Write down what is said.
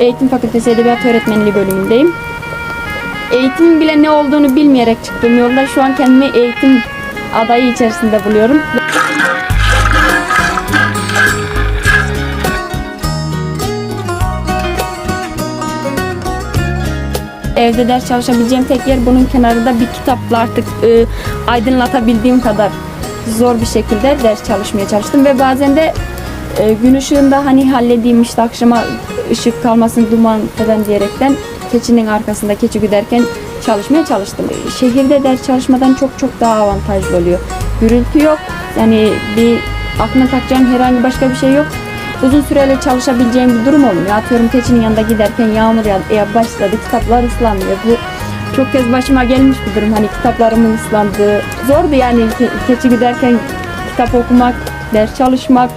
Eğitim Fakültesi Edebiyat Öğretmenliği bölümündeyim. Eğitim bile ne olduğunu bilmeyerek çıktım yolda. Şu an kendimi eğitim adayı içerisinde buluyorum. Evde ders çalışabileceğim tek yer bunun kenarında bir kitapla artık e, aydınlatabildiğim kadar zor bir şekilde ders çalışmaya çalıştım ve bazen de e, gün ışığında hani halledeyim işte akşama ışık kalmasın duman falan diyerekten keçinin arkasında keçi güderken çalışmaya çalıştım. Şehirde ders çalışmadan çok çok daha avantajlı oluyor. Gürültü yok. Yani bir aklına takacağın herhangi başka bir şey yok. Uzun süreli çalışabileceğim bir durum olmuyor. Atıyorum keçinin yanında giderken yağmur ya, başladı kitaplar ıslanmıyor. Bu çok kez başıma gelmiş bir durum. Hani kitaplarımın ıslandığı. Zordu yani ke- keçi giderken kitap okumak, ders çalışmak,